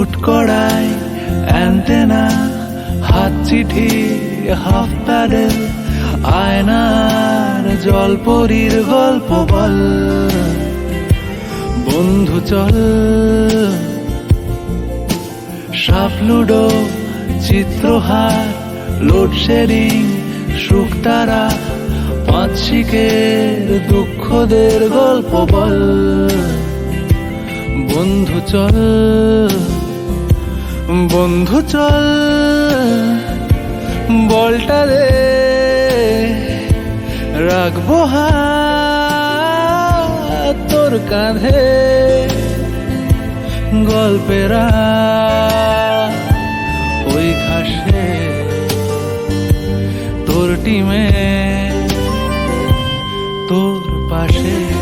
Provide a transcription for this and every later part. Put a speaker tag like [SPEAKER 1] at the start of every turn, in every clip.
[SPEAKER 1] Foot কড়াই antenna হাত চিঠি হাফ প্যাডেল আয়নার জলপরীর গল্প বল। বন্ধু চল। সাপ, লুডো, চিত্রহার লোডশেডিং সুখ তারা, পাঁচ দুঃখদের গল্প বল। বন্ধু চল। বন্ধু চল। বলটা রে রাখব তোর কাঁধে। গল্পেরা ওই ঘাসে তোর টিমে তোর পাশে।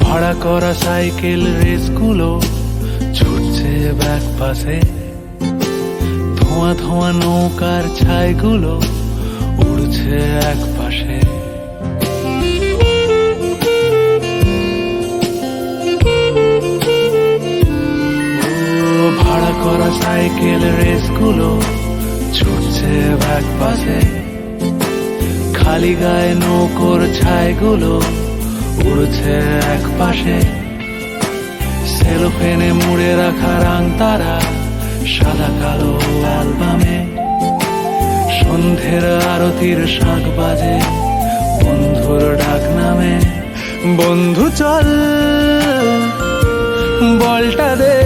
[SPEAKER 1] ভাড়া করা সাইকেল রেসগুলো ছুটছে ব্যাক পাশে। ধোঁয়া ধোঁয়া নৌকার ছাইগুলো উড়ছে এক পাশে। ভাড়া করা সাইকেল রেসগুলো ছুটছে ব্যাক পাশে। খালি গায়ে নৌকোর ছাইগুলো উড়ছে এক পাশে। সেলোফেনে মুড়ে রাখা রাং তারা সাদা কালো অ্যালবামে। সন্ধ্যের আরতির শাঁখ বাজে বন্ধুর ডাক নামে। বন্ধু চল, বলটা দে